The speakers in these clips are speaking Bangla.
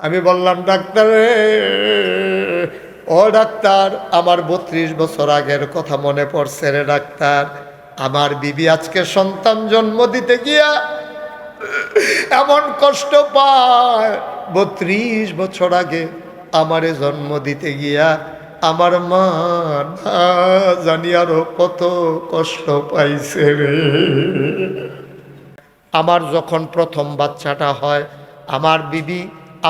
আমি বললাম, ডাক্তার ও ডাক্তার, আমার বত্রিশ বছর আগের কথা মনে পড়ছে রে ডাক্তার। আমার বিবি আজকে সন্তান জন্ম দিতে গিয়া এমন কষ্ট পায়। বত্রিশ বছর আগে আমারে জন্ম দিতে গিয়া আমার মা জানি আরও কত কষ্ট পাইছে রে। আমার যখন প্রথম বাচ্চাটা হয়, আমার বিবি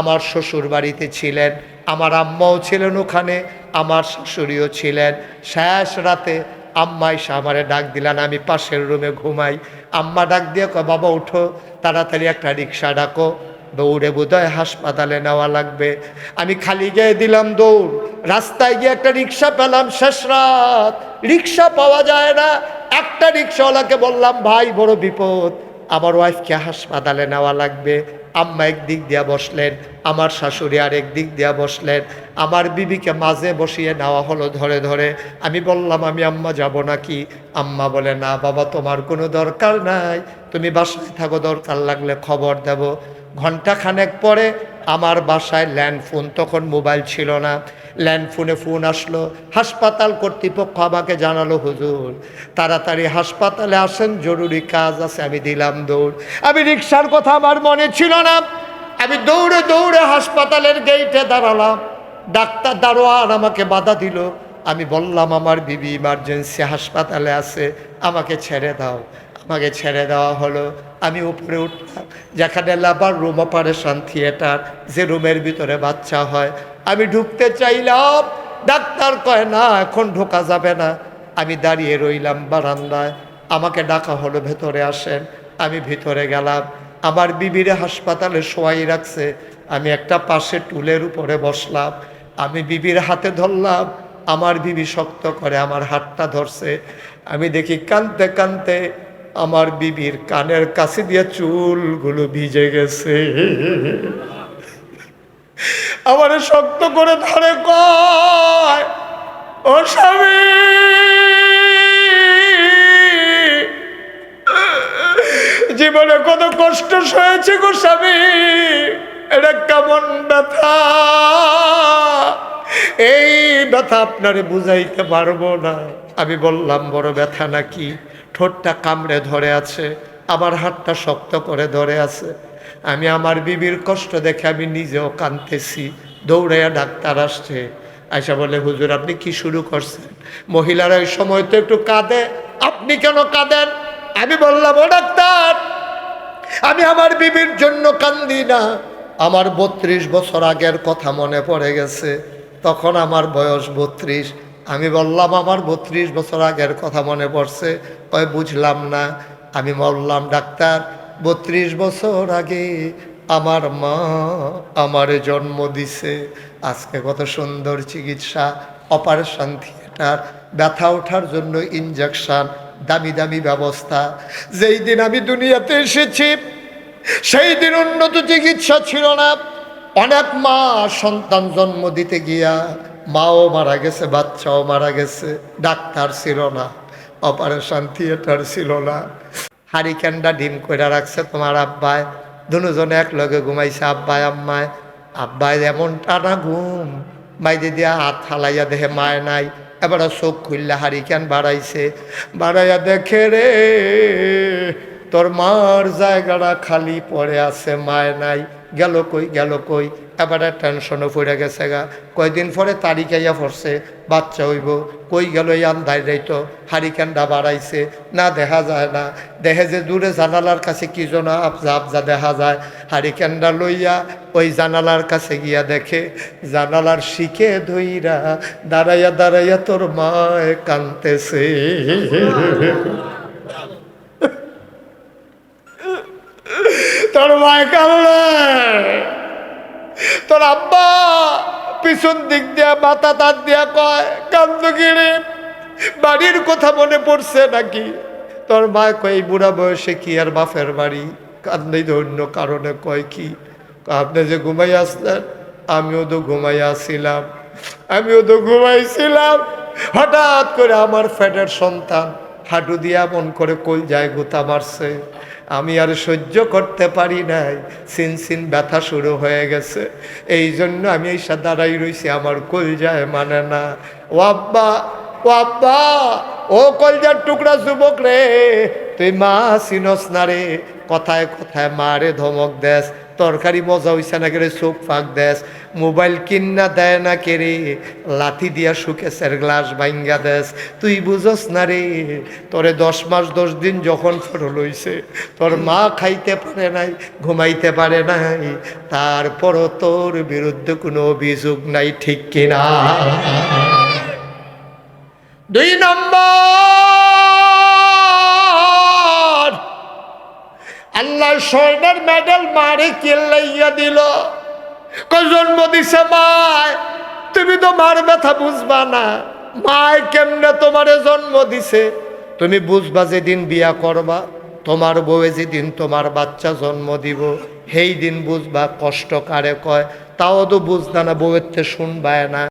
আমার শ্বশুর বাড়িতে ছিলেন, আমার আম্মাও ছিলেন ওখানে, আমার শাশুড়িও ছিলেন। শেষ রাতে আম্মা এসে আমারে ডাক দিলেন, আমি পাশের রুমে ঘুমাই। আম্মা ডাক দিয়ে কয়, বাবা, উঠো, তাড়াতাড়ি একটা রিক্সা ডাকো। দৌড়ে বোধহয় হাসপাতালে নেওয়া লাগবে। আমি খালি গিয়ে দিলাম দৌড়। রাস্তায় গিয়ে একটা রিক্সা পেলাম শেষ রাত। রিক্সা পাওয়া যায় না। একটা রিক্সাওয়ালাকে বললাম, ভাই, বড় বিপদ। আমার ওয়াইফকে হাসপাতালে নেওয়া লাগবে। আম্মা একদিক দিয়া বসলেন, আমার শাশুড়ি আর একদিক দিয়া বসলেন, আমার বিবিকে মাঝে বসিয়ে নেওয়া হলো ধরে ধরে। আমি বললাম, আমি আম্মা যাব নাকি? আম্মা বলে, না বাবা, তোমার কোনো দরকার নাই। তুমি বাসায় থাকো, দরকার লাগলে খবর দেব। ঘণ্টা খানেক পরে আমার বাসায় ল্যান্ড ফোন তখন মোবাইল ছিল না। ল্যান্ড ফোনে ফোন আসলো, হাসপাতাল কর্তৃপক্ষ আমাকে জানালো, হুজুর, তাড়াতাড়ি হাসপাতালে আসেন, জরুরি কাজ আছে, আমি দিলাম দৌড়। আমি রিক্সার কথা আমার মনে ছিল না। আমি দৌড়ে দৌড়ে হাসপাতালের গেইটে দাঁড়ালাম। ডাক্তার দারোয়ান আমাকে বাধা দিল। আমি বললাম, আমার বিবি ইমার্জেন্সি হাসপাতালে আছে, আমাকে ছেড়ে দাও। আমাকে ছেড়ে দেওয়া হলো। আমি উপরে উঠলাম। যেখানে লাবার রুম অপারেশন থিয়েটার যে রুমের ভিতরে বাচ্চা হয় আমি ঢুকতে চাইলাম, ডাক্তার কয়, না, এখন ঢোকা যাবে না। আমি দাঁড়িয়ে রইলাম বারান্দায়। আমাকে ডাকা হলো, ভেতরে আসেন। আমি ভিতরে গেলাম। আমার বিবিরে হাসপাতালে শোয়াই রাখছে। আমি একটা পাশে টুলের উপরে বসলাম। আমি বিবির হাতে ধরলাম। আমার বিবি শক্ত করে আমার হাতটা ধরছে। আমি দেখি কানতে কানতে আমার বিবির কানের কাছে দিয়ে চুলগুলো ভিজে গেছে। আমার শক্ত করে ধরে কয়, ও স্বামী, জীবনে কত কষ্ট সয়েছে গো স্বামী, এটা কেমন ব্যথা? এই ব্যথা আপনারে বুঝাইতে পারব না। আমি বললাম, বড় ব্যথা নাকি? ঠোঁটটা কামড়ে ধরে আছে আমার হাতটা শক্ত করে ধরে আছে। আমি আমার বিবির কষ্ট দেখে আমি নিজেও কাঁদতেছি। দৌড়াইয়া ডাক্তার আসছে। আয়সা বলে, হুজুর, আপনি কি শুরু করছেন? মহিলারা ওই সময় তো একটু কাঁদে। আপনি কেন কাঁদেন? আমি বললাম, ও ডাক্তার, আমি আমার বিবির জন্য কান্দি না। আমার বত্রিশ বছর আগের কথা মনে পড়ে গেছে। তখন আমার বয়স বত্রিশ। আমি বললাম, আমার বত্রিশ বছর আগের কথা মনে পড়ছে। কয়, বুঝলাম না। আমি বললাম, ডাক্তার বত্রিশ বছর আগে আমার মা আমারে জন্ম দিছে। আজকে কত সুন্দর চিকিৎসা অপারেশন থিয়েটার ব্যথা ওঠার জন্য ইঞ্জেকশন দামি দামি ব্যবস্থা। যেই দিন আমি দুনিয়াতে এসেছি, সেই দিন উন্নত চিকিৎসা ছিল না। অনেক মা সন্তান জন্ম দিতে গিয়া মাও মারা গেছে, বাচ্চাও মারা গেছে, ডাক্তার ছিল না অপারেশন থিয়েটার ছিল না। হারিকেনটা ডিম কইরা রাখছে তোমার আব্বায়। দুজনে এক লগে ঘুমাইছে আব্বায়, আম্মায়। আব্বায় এমন টানা ঘুম। বাইরে দিয়া হাত হালাইয়া দেহে মায় নাই। এবার চোখ খুললে হারিকেন বাড়াইছে। বাড়াইয়া দেখে রে তোর মার জায়গাটা খালি পড়ে আছে, মায় নাই। গেল কই গেল কই? এবারে টেনশনও পড়ে গেছে গা। কয়দিন পরে তারিখ আইয়া পড়ছে, বাচ্চা হইব। কই গেল এই আন্ধাই যাইতো হারিকেনটা বাড়াইছে। না, দেখা যায় না। দেখে যে দূরে জানালার কাছে কি জন আবজা আবজা দেখা যায়। হারিকেনটা লইয়া ওই জানালার কাছে গিয়া দেখে, জানালার শিখে ধইরা দাঁড়াইয়া দাঁড়াইয়া তোর মায় কানতেছে তোর মায় কান্না তোর আব্বা পিছন দিক দিয়া, মাথা তার দিয়া কয় কান্দগিরি বাড়ির কথা মনে পড়ছে নাকি? তোর মা কয় বুড়া বয়সে কি আর বাপের বাড়ি? কান্দি অন্য কারণে কয় কি আপনি যে ঘুমাই আসলেন, আমিও তো ঘুমাই আসছিলাম আমিও তো ঘুমাইছিলাম। হঠাৎ করে আমার ফ্যাটের সন্তান হাঁটু দিয়া মন করে কই যায়, গোতা মারছে। আমি আর সহ্য করতে পারি নাই। সিন সিন ব্যথা শুরু হয়ে গেছে। এই জন্য আমি এই দাঁড়াই রয়েছি আমার কল যায় মানে না। ও আব্বা ও আব্বা, ও কলজার টুকরা যুবক রে, তুই মা চিনস না রে। কথায় কথায় মারে ধমক দেস। তরকারি মজা হইছে না কেরে চোখ ফাঁক দেস। মোবাইল কিন্না দেয় না কেরে লাথি দিয়া সুকেশের গ্লাস ভাঙ্গা দেস। তুই বুঝস না রে, তোরে দশ মাস দশ দিন যখন ফটো লইছে তোর মা খাইতে পারে নাই, ঘুমাইতে পারে নাই, তারপরও তোর বিরুদ্ধে কোনো অভিযোগ নাই, ঠিক কিনা? দুই নম্বর! আল্লাহ স্বর্ণের মেডেল মারে কিল্লাইয়া দিল। জন্ম দিছে মায়। তুমি তো মার ব্যথা বুঝবা না। মায় কেমনে তোমারে জন্ম দিছে? তুমি বুঝবা যেদিন বিয়া করবা, তোমার বউয়ে যেদিন তোমার বাচ্চা জন্ম দিব, সেই দিন বুঝবা কষ্ট কারে কয়। তাও তো বুঝনা না, বউয়ের শুনবায় না।